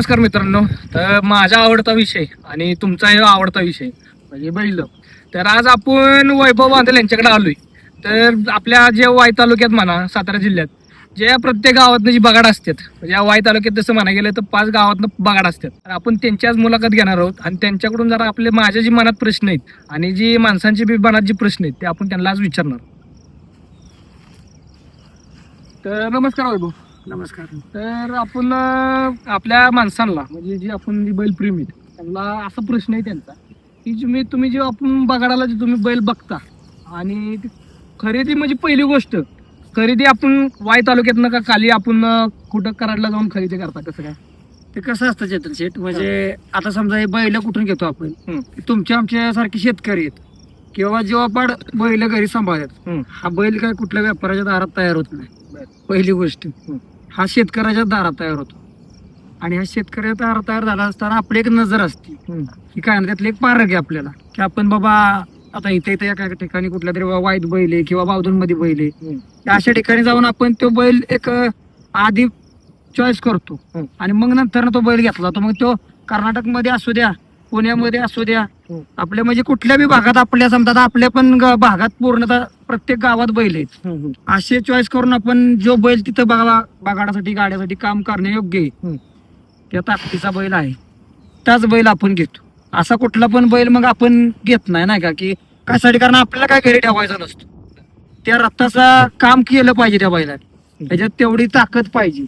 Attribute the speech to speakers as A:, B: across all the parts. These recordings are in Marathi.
A: नमस्कार मित्रांनो. तर माझा आवडता विषय आणि तुमचाही आवडता विषय म्हणजे बैल. तर आज आपण वैभव बांधल यांच्याकडे आलोय. तर आपल्या जे वाई तालुक्यात म्हणा सातारा जिल्ह्यात जे प्रत्येक गावातनं जी बगाड असतात म्हणजे या वाई तालुक्यात जसं म्हणा गेलं तर पाच गावातनं बगाड असतात. तर आपण त्यांच्याच मुलाखत घेणार आहोत आणि त्यांच्याकडून जरा आपले माझ्या जी मनात प्रश्न आहेत आणि जी माणसांचे बी मनात जे प्रश्न आहेत ते आपण त्यांना आज विचारणार तर नमस्कार वैभव.
B: नमस्कार.
A: तर आपण आपल्या माणसांना म्हणजे जे आपण जी बैल प्रेमी आहेत, त्यांना असा प्रश्न आहे त्यांचा की तुम्ही तुम्ही जे आपण बगाडाला जे तुम्ही बैल बघता आणि खरेदी म्हणजे पहिली गोष्ट खरेदी आपण वाई तालुक्यातनं का खाली आपण कुठं कराडला जाऊन खरेदी करता कसं काय?
B: ते कसं असतं चेतन शेठ म्हणजे आता समजा हे बैल कुठून घेतो आपण. तुमच्या आमच्या सारखे शेतकरी आहेत. किंवा जेव्हा पण बैल घरी सांभाळतात
A: हम्म.
B: हा बैल काय कुठल्या व्यापाराच्या दारात तयार होत नाही. पहिली गोष्ट. हा शेतकऱ्याच्या दारात तयार होतो आणि हा शेतकऱ्याच्या दारात तयार झाला असताना आपली एक नजर असते. की काय त्यातलं एक पारख आहे आपल्याला की आपण बाबा आता इथे इथे एका ठिकाणी कुठल्या तरी वाईट बैल आहे किंवा बावधून मध्ये बैल आहे अशा ठिकाणी जाऊन आपण तो बैल एक आधी चॉईस करतो. आणि मग नंतर तो बैल घेतला जातो मग तो कर्नाटकमध्ये असू द्या पुण्यामध्ये असू द्या. आपल्या म्हणजे कुठल्या बी भागात आपल्या समजा आपल्या पण भागात पूर्णतः प्रत्येक गावात बैल आहेत. असे चॉईस करून आपण जो बैल तिथं बगाडासाठी गाड्यासाठी काम करणे योग्य. आहे. त्या ताकदीचा बैल आहे. त्याच बैल आपण घेतो. असा कुठला पण बैल मग आपण घेत नाही नाही का? की कशासाठी? कारण आपल्याला काय घरी ठेवायचा नसतो. त्या रथाचा काम केलं पाहिजे त्या बैलाने. त्याच्यात तेवढी ताकद पाहिजे.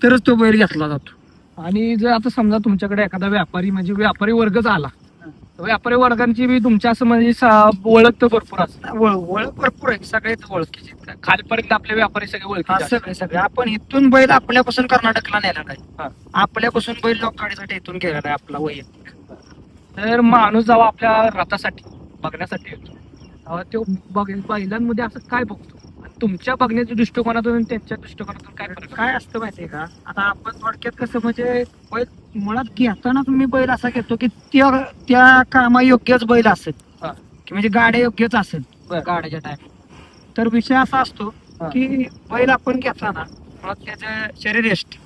B: तरच तो बैल घेतला जातो.
A: आणि जर आता समजा तुमच्याकडे एखादा व्यापारी म्हणजे व्यापारी वर्गच आला. व्यापारी वर्गांची बी तुमच्या असं म्हणजे सा- ओळख तर भरपूर असते.
B: वळ भरपूर आहे सगळेच ओळखीचे. आहेत.
A: खालपर्यंत आपले व्यापारी सगळे
B: हा,
A: ओळखी
B: सगळे सगळे. आपण इथून बैल आपल्यापासून कर्नाटकला नेला नाही. आपल्यापासून बैल लोकांसाठी इथून गेलेला आहे आपला वैयक्तिक.
A: तर माणूस जेव्हा आपल्या रथासाठी बघण्यासाठी येतो. तेव्हा तो बघ बैलांमध्ये असं काय बघतो? तुमच्या बघण्याच्या दृष्टिकोनातून आणि त्यांच्या दृष्टिकोनातून काय फरक?
B: काय असतं माहितीये का आता आपण थोडक्यात कसं म्हणजे बैल मुळात घेताना तुम्ही बैल असा घेतो की त्या त्या कामा योग्यच बैल असेल
A: हा.
B: की म्हणजे गाड्या योग्यच असेल
A: बरं.
B: गाड्याच्या टाइम तर विषय असा असतो
A: हा.
B: की बैल आपण घेताना मुळात त्याचं शरीर यष्टी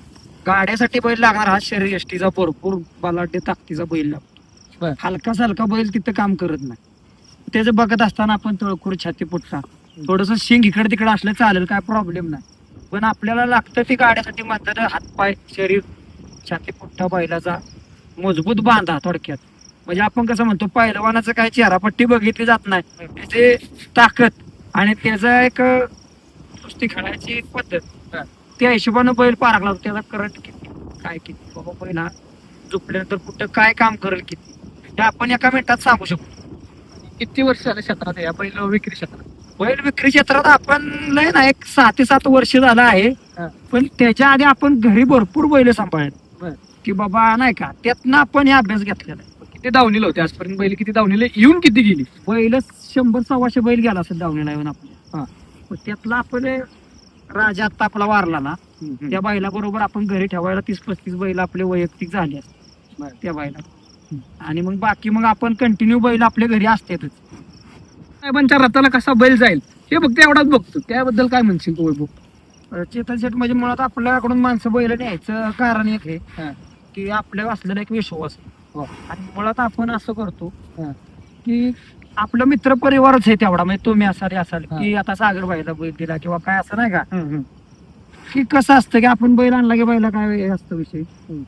B: गाड्यासाठी बैल लागणार हा शरीर यष्टीचा भरपूर बलाढ्य ताकदीचा बैल लागतो
A: बरं.
B: हलका हलका बैल तिथं काम करत नाही त्याचं बघत असताना आपण तळकूर छाती पुटता थोडस शिंग इकडे तिकडे असलं चालेल काय प्रॉब्लेम नाही. पण आपल्याला लागतं ती गाड्यासाठी म्हणतात हातपाय शरीर छाती पुठ्ठा बैलाचा मजबूत बांधा थोडक्यात. म्हणजे आपण कसं म्हणतो पहिलवानाचं काय चेहरापट्टी बघितली जात नाही. त्याची ताकद आणि त्याचा एक कुस्ती खेळायची एक पद्धत. त्या हिशोबानं बैल पारखला त्याचा करंट किती? काय किती? बाबा बैला झोपल्यानंतर कुठं काय काम करेल किती? हे आपण एका मिनिटात सांगू शकतो.
A: किती वर्ष झाले क्षेत्रात या बैल विक्री क्षेत्रात?
B: बैल विक्री क्षेत्रात आपण लय ना एक सहा ते सात वर्ष झालं आहे.
A: हा.
B: पण त्याच्या आधी आपण घरी भरपूर बैल सांभाळत.
A: बर.
B: की बाबा नाही का त्यातनं आपण हे अभ्यास घेतलेला आहे.
A: किती दावणीला होते आजपर्यंत बैल? किती दावणीला येऊन किती गेली?
B: बैल शंभर सव्वाशे बैल गेला असेल धावणीला येऊन आपल्या.
A: हा.
B: पण त्यातला आपण राजा आता आपला वारला ना त्या बैला बरोबर आपण घरी ठेवायला तीस पस्तीस बैल आपले वैयक्तिक झाले
A: बर.
B: त्या बैला आणि मग बाकी मग आपण कंटिन्यू बैल आपल्या घरी असतातच.
A: साहेबांच्या रथाला कसा बैल जाईल हे फक्त एवढाच बघतो त्याबद्दल काय म्हणशील तू वैभव
B: चेतन शेट म्हणजे मुळात आपल्याकडून माणसं बैल न्यायचं कारण एक आहे
A: हा.
B: की आपल्या असलेला एक विश्वास
A: हो.
B: आणि मुळात आपण असं करतो
A: हा.
B: की आपलं मित्र परिवारच आहे तेवढा म्हणजे तुम्ही असाल हे असाल
A: हा.
B: की आता सागर बाईला बैल दिला किंवा काय असं नाही का की कसं असतं की आपण बैल आणला की बैला काय असतं विषय
A: हम्म.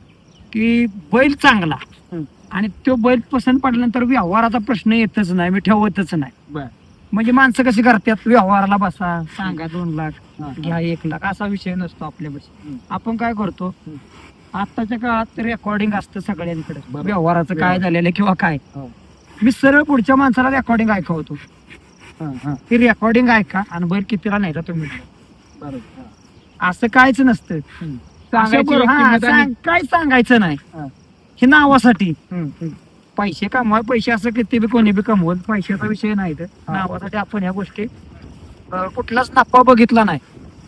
B: की बैल चांगला
A: हम्म.
B: आणि तो बैल पसंत पडल्यानंतर व्यवहाराचा प्रश्न येतच नाही मी ठेवतच नाही. म्हणजे माणसं कशी करतात? व्यवहाराला बसा सांगा दोन लाख. घ्या एक लाख असा विषय नसतो आपल्यापाशी. आपण काय करतो. आताच्या काळात रेकॉर्डिंग असतं सगळ्यांकडे.
A: बरोबर.
B: व्यवहाराचं काय. झालेलं किंवा काय.
A: हो.
B: मी सरळ पुढच्या माणसाला रेकॉर्डिंग ऐकवतो. ती रेकॉर्डिंग ऐका आणि बैल कितीला नाही का तुम्ही असं कायच नसतं. काय सांगायचं नाही.
A: हा.
B: नावासाठी. पैसे कमवाय पैसे असं किती बी कोणी बी कमवत पैशाचा विषय नाही तर. नावासाठी आपण ह्या गोष्टी कुठलाच नफा बघितला नाही.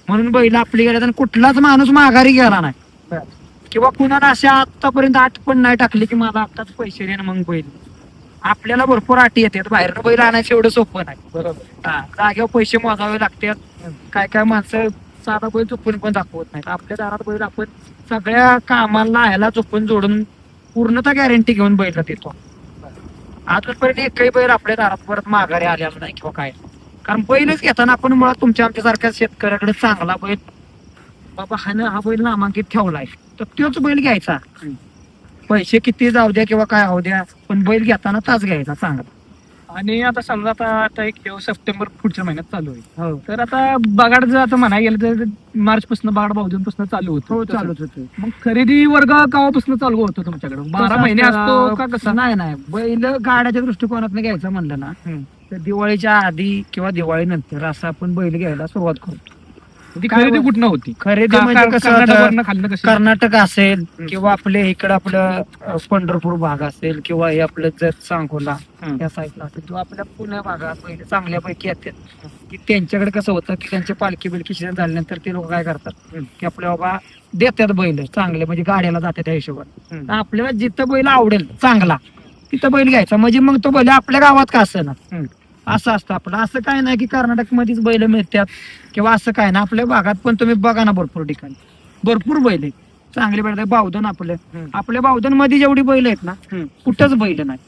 B: म्हणून बैल आपली गेल्या कुठलाच माणूस माघारी गेला नाही. किंवा कुणाला अशा आतापर्यंत आठ पण नाही टाकली की मला आताच पैसे दे ना मग बैल. आपल्याला भरपूर आटी येतात. बाहेर बैल आणायचं एवढं सोपं नाही.
A: बरोबर.
B: हा, जागेवर पैसे मोजावे लागतात. काय काय माणसं साधा बैल चुकून पण दाखवत नाही आपल्या दारात बैल आपण सगळ्या कामाला ह्याला चुकून जोडून पूर्णता गॅरंटी घेऊन बैलात येतो अजूनपर्यंत एकही बैल आपल्या दारात परत माघारी आलेला नाही किंवा काय. कारण बैलच घेताना आपण मुळात तुमच्या आमच्यासारख्या शेतकऱ्याकडे चांगला बैल बाबा हानं हा बैल नामांकित ठेवलाय. तर तोच बैल घ्यायचा. पैसे किती जाऊ द्या किंवा काय होऊ द्या पण बैल घेताना ताच घ्यायचा चांगला.
A: आणि आता समजा आता आता एक सप्टेंबर पुढच्या महिन्यात चालू आहे
B: हो.
A: तर आता बगाड जर आता म्हणाय गेलं तर मार्च पासून बगाड बहुजनपासून चालू होतो.
B: हो चालूच होते.
A: मग खरेदी वर्ग केव्हापासून चालू होतो तुमच्याकडे? बारा महिने असतो का कसं?
B: नाही नाही. बैल गाड्याच्या दृष्टिकोनातून घ्यायचं म्हणलं ना. तर दिवाळीच्या आधी किंवा दिवाळी नंतर असं आपण बैल घ्यायला सुरुवात करतो.
A: ती खरेदी कुठनं होती
B: खरेदी
A: का-
B: म्हणजे
A: का-
B: कसं
A: खाल्लं
B: कर्नाटक असेल. किंवा आपले इकडं आपलं अ, पंढरपूर भाग असेल किंवा हे आपलं जत सांगोला
A: हम्म.
B: त्या साईडला असेल किंवा आपल्या पुणे भागात पहिले चांगल्यापैकी येतात की त्यांच्याकडे कसं होतं की त्यांचे पालखी बिलकी शिजन झाल्यानंतर ते लोक काय करतात
A: हम्म.
B: की आपल्या बाबा देतात बैल चांगले म्हणजे गाड्याला जातात त्या
A: हम्म.
B: तर आपल्याला जिथं बैल आवडेल चांगला तिथं बैल घ्यायचा म्हणजे मग तो बैल आपल्या गावात का असं ना
A: हम्म.
B: असं असतं आपलं. असं काय नाही की कर्नाटक मध्येच बैल मिळतात किंवा असं काय ना आपल्या भागात पण तुम्ही बघा ना भरपूर ठिकाणी. भरपूर बैल आहेत. चांगले बैल. बावधन आपलं. आपल्या बावधनमध्ये जेवढी बैल आहेत ना. कुठंच बैल नाही.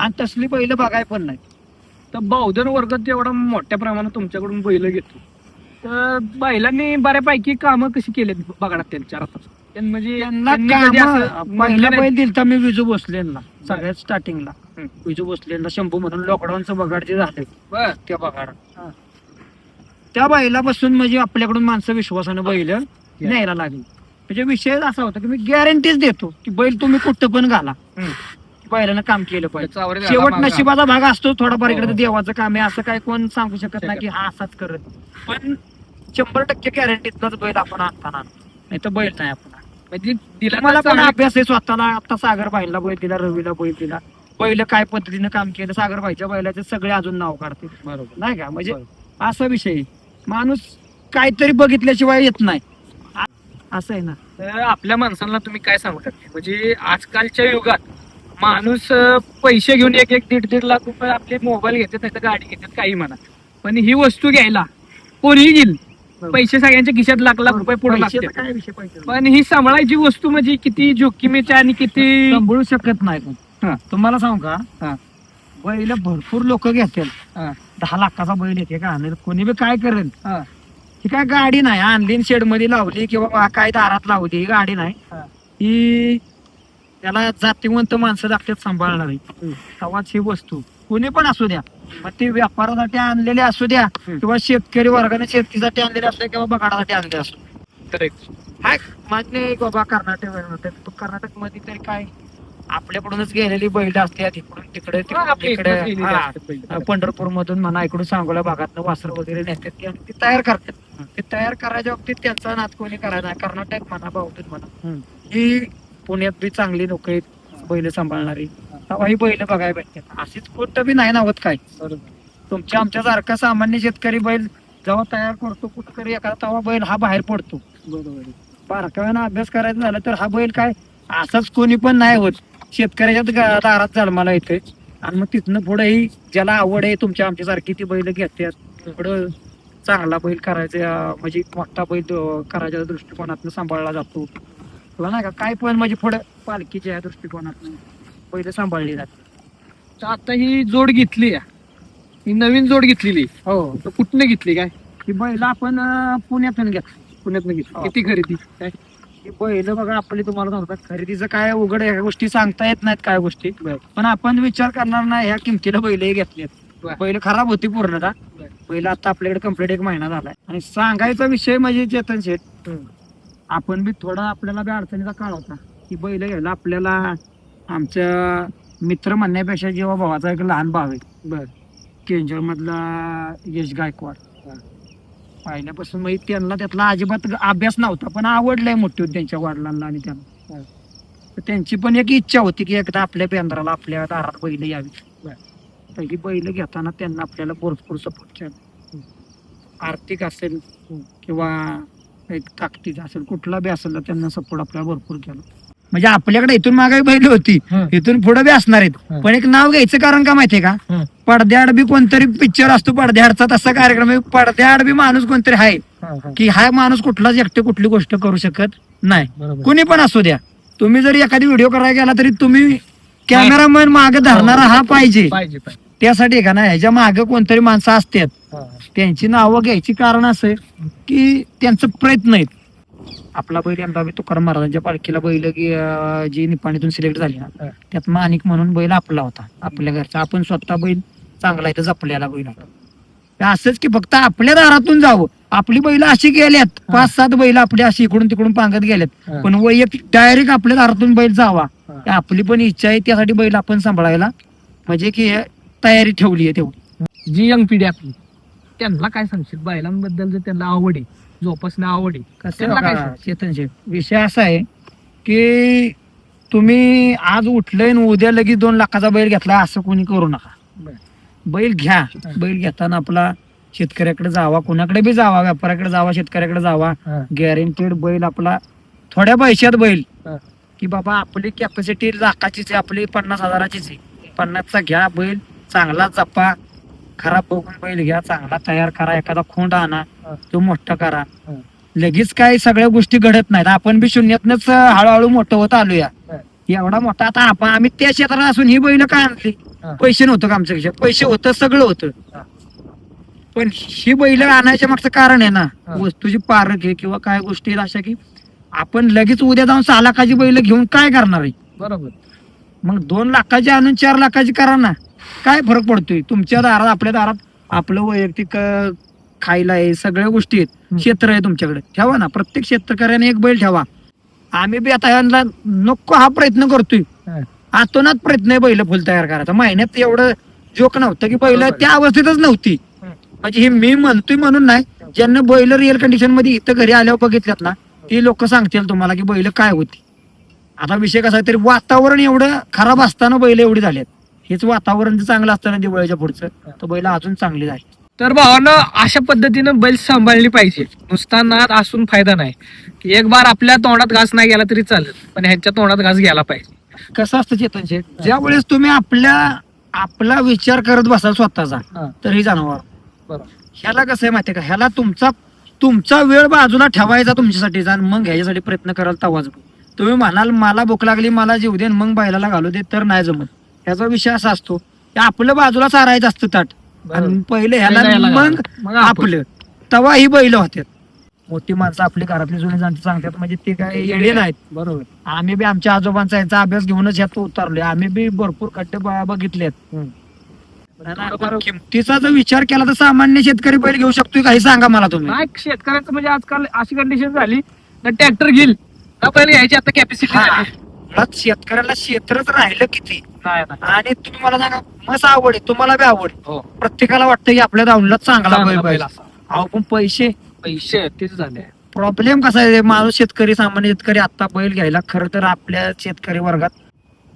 B: आणि तसली बैल बघाय पण नाही.
A: तर बहुजन वर्गात जेवढा मोठ्या प्रमाणात तुमच्याकडून बैल घेतो. तर बैलांनी बऱ्यापैकी कामं कशी केली बगाडात त्यांच्या म्हणजे
B: त्यांना
A: त्यांनी कधी
B: कामं-
A: असं
B: पहिला
A: म्हटलं नाही-
B: बैल दिलता मी विजू भोसलेला सगळ्यात स्टार्टिंगला
A: हम्म.
B: विजू भोसलेला शंभू म्हणून लॉकडाऊनचं बगाड जे झाले.
A: बरं.
B: त्या बगाड
A: हा.
B: त्या बैलापासून म्हणजे आपल्याकडून माणसं विश्वासानं बैल न्यायला लागली. म्हणजे विषय असा होता की मी गॅरंटीच देतो की बैल तुम्ही कुठं पण घाला.
A: हम्म.
B: बैलानं काम केलं पाहिजे. शेवट
A: मागं.
B: नशिबाचा भाग असतो थोडाफार इकडे
A: हो.
B: देवाचं काम आहे असं काय कोण सांगू शकत नाही की हा असाच करत. पण शंभर टक्के गॅरंटीतलाच बैल आपण आणताना नाही तर बैल नाही आपण.
A: म्हणजे दिला
B: मला पण
A: चांगली-
B: अभ्यास आहे स्वतःला. आता सागर भाईला बैल दिला रवीला बैल दिला बैल काय पद्धतीने काम केलं सागर भाईच्या बैलाचे सगळे अजून नाव काढतील
A: बरोबर.
B: नाही का? म्हणजे. असा विषय आहे. माणूस काहीतरी बघितल्याशिवाय येत नाही. आ- असं आहे ना.
A: तर आपल्या माणसांना तुम्ही काय सांगू शकता? म्हणजे आजकालच्या युगात माणूस अं, पैसे घेऊन एक एक दीड दीड लाख रुपये आपले मोबाईल घेतात नाही गाडी घेतात काही म्हणा. पण ही वस्तू घ्यायला कोणीही घेईल पैसे सगळ्यांच्या खिशात लाख लाख रुपये पुढे
B: पैशाचा
A: लागतात
B: काय विषय पैशाचा?
A: पण ही सांभाळायची वस्तू म्हणजे किती जोखमीची आणि किती
B: सांभाळू शकत नाही
A: हा.
B: तुम्हाला सांगू
A: हा.
B: का बैल भरपूर लोक घेतील
A: हा.
B: दहा लाखाचा बैल येते का आणि कोणी बी काय करेल
A: हा.
B: ही काय गाडी नाही आणली शेडमध्ये लावली किंवा काय दारात लावली ही गाडी नाही
A: हा.
B: ही त्याला जातीवंत माणसं लागतात सांभाळणारी
A: हम्म.
B: तेव्हाच ही वस्तू कोणी पण असू द्या मग ती व्यापारासाठी आणलेली असू द्या. किंवा शेतकरी वर्गाने शेतीसाठी आणलेली असू द्या किंवा बगाडासाठी आणलेली असू. हाय आहे बाबा कर्नाटक कर्नाटकमध्ये तरी काय आपल्याकडूनच गेलेली बैल असते तिकडून तिकडे तिकडे. पंढरपूर मधून म्हणा इकडून सांगोला भागात वासर वगैरे नेतात ते तयार करतात ते तयार करायच्या बाबतीत त्यांचा नाद कोणी करायचा नाही. कर्नाटक म्हणा बावतीत म्हणा. ही पुण्यात बी चांगली आहेत बैल सांभाळणारी तेव्हा ही बैल बघायला भेटतात. अशीच कुठं बी नाही नावत काय.
A: बरोबर.
B: तुमच्या आमच्या सारखा सामान्य शेतकरी बैल जेव्हा तयार करतो कुठं तरी एखादा तेव्हा बैल हा बाहेर पडतो.
A: बरोबर.
B: बारकाव्यानं अभ्यास करायचा झाला तर हा बैल काय असाच कोणी पण नाही होत. शेतकऱ्याच्याच दारात जन्माला येते आणि मग तिथनं पुढे ही ज्याला आवड आहे तुमच्या आमच्या सारखी ती बैल घेतात पुढं चांगला बैल करायचा म्हणजे मोठा बैल करायच्या दृष्टिकोनातून सांभाळला जातो. किंवा नाही का? काय पण म्हणजे पुढं पालखीच्या दृष्टिकोनातून. बैल सांभाळली जाते.
A: तर आता ही जोड घेतली. ही नवीन जोड घेतलेली
B: हो.
A: तर कुठनं घेतली काय?
B: ही बैल आपण पुण्यातून घेतली.
A: पुण्यातनं घेतली.
B: हो.
A: किती खरेदी? काय?
B: ही बैल बघा आपली तुम्हाला सांगतात खरेदीचं काय उघड ह्या गोष्टी सांगता येत नाहीत काय गोष्टी. पण आपण विचार करणार नाही ह्या किमतीला बैल घेतलेत. बैल खराब होती पूर्णतः. बैल आता आपल्याकडे कंप्लीट एक महिना झालाय. आणि सांगायचा विषय म्हणजे चेतन शेठ. आपण बी थोडा आपल्याला बी अडचणीचा काळ होता. की बैल घ्यायला आपल्याला आमच्या मित्र म्हणण्यापेक्षा जेव्हा भावाचा एक लहान भाव आहे.
A: बर.
B: केंजर मधला यश गायकवाड.
A: हा.
B: पहिल्यापासून मग त्यांना त्यातला अजिबात अभ्यास नव्हता पण आवडलाय मोठी होती त्यांच्या वडिलांना आणि त्यांना.
A: हा.
B: तर त्यांची पण एक इच्छा होती की एकदा आपल्या बेंद्राला आपल्या दारात बैल यावी
A: बर.
B: पहिली बैल घेताना त्यांना आपल्याला भरपूर सपोर्ट केला. आर्थिक असेल किंवा एक ताकदीचा असेल कुठला बी असेल तर त्यांना सपोर्ट आपल्याला भरपूर केला. म्हणजे आपल्याकडे इथून मागे बैल होती.
A: हं.
B: इथून पुढे बी असणार आहेत.
A: हं.
B: पण एक नाव घ्यायचं कारण का माहितीये का?
A: हं.
B: पडद्याआड बी कोणतरी पिक्चर असतो पडद्याआडचा तसा कार्यक्रम आहे. पडद्याआड बी माणूस कोणतरी आहे. की हा माणूस कुठलाच एकटे कुठली गोष्ट करू शकत नाही. कुणी पण असू द्या. तुम्ही जरी एखादी व्हिडिओ करायला गेला तरी तुम्ही कॅमेरामॅन मागे धरणारा हा पाहिजे
A: पाहिजे.
B: त्यासाठी का ना ह्याच्या मागे कोणतरी माणसं असतात. त्यांची नावं घ्यायची कारण असं की त्यांचं प्रयत्न आहेत. आपला बैल यंदा तुकाराम महाराजांच्या पालखीला बैल जी निपाणीतून सिलेक्ट झाली ना. त्यात माणिक म्हणून बैल आपला होता आपल्या घरचा. आपण स्वतः बैल चांगला तर जपलेला बैल होता. असंच की फक्त आपल्या दारातून जावं. आपली बैल अशी गेल्यात. पाच सात बैल आपली अशी इकडून तिकडून पांगत गेल्यात. पण वैयक्तिक डायरेक्ट आपल्या दारातून बैल जावा. आपली पण इच्छा आहे त्यासाठी बैल आपण सांभाळायला म्हणजे की तयारी ठेवली आहे तेवढी.
A: जी यंग पिढी आपली त्यांना काय सांगशील? बैलांबद्दल जर त्यांना आवड आहे जोपासणं आवड आहे
B: कसं? चेतन शेठ विषय असा आहे की तुम्ही आज उठलंय आणि उद्या लगेच दोन लाखाचा बैल घेतला असं कोणी करू नका.
A: बरं.
B: बैल घ्या. बैल घेताना आपला शेतकऱ्याकडे जावा कोणाकडे बी जावा व्यापाऱ्याकडे जावा शेतकऱ्याकडे जावा.
A: हा.
B: गॅरंटेड बैल आपला थोड्या पैशात बैल.
A: हा.
B: की बाबा आपली कॅपॅसिटी लाखाचीच आहे आपली पन्नास हजाराचीच आहे. पन्नासचा घ्या बैल चांगला जपा. खराब बघून बैल घ्या चांगला तयार करा एखादा खोंड आणा. तो मोठा करा. लगेच काय सगळ्या गोष्टी घडत नाहीत आपण बी शून्यातनच हळूहळू मोठं होत आलोया. एवढा मोठा आता आपण आम्ही त्या क्षेत्रात असून ही बैल काय आणली. पैसे नव्हतं का आमच्या खिशात पैसे होतं सगळं होतं. पण ही बैल आणायच्या मागचं कारण आहे ना. वस्तूची पारख आहे किंवा काय गोष्टी आहेत अशा की आपण लगेच उद्या जाऊन सहा लाखाची बैल घेऊन काय करणार आहे
A: बरोबर
B: मग दोन लाखाची आणून चार लाखाची करा ना काय फरक पडतोय? तुमच्या दारात आपल्या दारात आपलं वैयक्तिक अं, खायला आहे सगळ्या गोष्टी आहेत. क्षेत्र आहे तुमच्याकडे. ठेवा ना. प्रत्येक शेतकऱ्याने एक बैल ठेवा. आम्ही बी आता यांना नको हा प्रयत्न करतोय.
A: हा.
B: आतोनात प्रयत्न आहे बैल फुल तयार करायचा. महिन्यात एवढं जोक नव्हतं की बैल
A: बरोबर.
B: त्या अवस्थेतच नव्हती.
A: हम्म.
B: म्हणजे हे मी म्हणतोय म्हणून नाही ज्यांना बैल रिअल कंडिशनमध्ये इथं घरी आल्यावर बघितल्यात ना ती लोक सांगतील तुम्हाला की बैल काय होती. आता विषय कसा आहे तरी वातावरण एवढं खराब असताना बैल एवढी झाल्यात हेच वातावरण जर चांगलं असताना दिवाळीच्या पुढचं. तर बैल अजून चांगली झाली
A: तर भावानं अशा पद्धतीनं बैल सांभाळली पाहिजे. नुसता नाद असून फायदा नाही. की एक बार आपल्या तोंडात घास नाही गेला तरी चालेल पण ह्यांच्या तोंडात घास गेला पाहिजे.
B: कसं असतं चेतन शेठ ज्या वेळेस तुम्ही आपल्या आपला विचार करत बसाल स्वतःचा तर ही ह्याला कसं आहे माहितीये का? ह्याला तुमचा तुमचा वेळ बाजूला ठेवायचा तुमच्यासाठी जा आणि मग ह्याच्यासाठी प्रयत्न कराल तवाच. तुम्ही म्हणाल मला भूक लागली मला जीव दे आणि मग बैलाला घालू दे तर नाही जमत. ह्याचा विषय असा असतो. की आपलं बाजूला चारायचं असतं ताट. आणि. पहिले ह्याला मग. आपलं. तवा ही बैल होत्यात. मोठी माणसं आपली घरातली जुनी जाणती सांगतात म्हणजे ते काय येडे नाहीत.
A: बरोबर.
B: आम्ही बी आमच्या आजोबांचा यांचा अभ्यास घेऊनच यात उतरलोय. आम्ही बी भरपूर खड्डे बघितलेत. किमतीचा जर विचार केला तर सामान्य शेतकरी बैल घेऊ शकतोय काही सांगा मला तुम्ही.
A: शेतकऱ्यांचं म्हणजे आजकाल अशी कंडिशन झाली. तर ट्रॅक्टर घेईल. पहिले यायची आता कॅपॅसिटी.
B: मुळात शेतकऱ्याला क्षेत्रच राहिलं किती?
A: नाही.
B: आणि तुम्ही मला सांगा मस्त आवड आहे तुम्हाला बी आवड आहे.
A: हो.
B: प्रत्येकाला वाटतं की आपल्या दावणीला चांगला बैल
A: चांगला बैल
B: पाहिजे.
A: असा.
B: अहो पण पैसे?
A: पैसे तेच झाले.
B: प्रॉब्लेम कसा आहे? माणूस शेतकरी सामान्य शेतकरी आता बैल घ्यायला खरं तर आपल्या शेतकरी वर्गात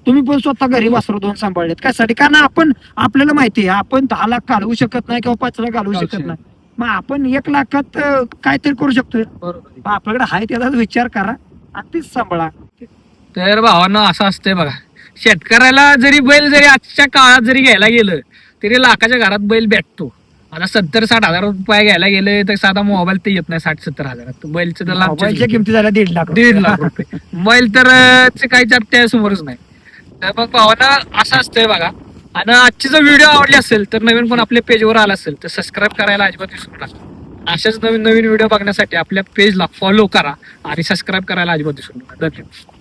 B: तुम्ही पण स्वतः घरी वासरू दोन सांभाळलेत. कशासाठी? कारण आपण आपल्याला माहिती आहे आपण दहा लाख घालवू शकत नाही किंवा पाच लाख घालवू शकत
A: शकत
B: नाही. मग आपण एक लाखात अं, काहीतरी करू शकतोय.
A: बरोबर
B: आपल्याकडे आहे त्याचा विचार करा आणि तीच सांभाळा.
A: तर भावांना असं असतंय बघा. शेतकऱ्याला जरी बैल जरी आजच्या काळात जरी घ्यायला गेलं तरी लाखाच्या घरात बैल भेटतो. आता सत्तर साठ हजार रुपये घ्यायला गेले तर साधा मोबाईल ते येत नाही साठ सत्तर हजारात बैलचं तर.
B: किमती झाल्या दीड लाख
A: दीड लाख रुपये. मोबाईल तर काही त्या समोरच नाही. तर मग भावांना असं असतंय बघा. आणि आजची जर व्हिडिओ आवडली असेल तर नवीन कोण आपल्या पेजवर आला असेल तर सबस्क्राईब करायला अजिबात विसरू नका. अशाच नवीन नवीन व्हिडिओ बघण्यासाठी आपल्या पेजला फॉलो करा आणि सबस्क्राईब करायला अजिबात विसरू नका. धन्यवाद.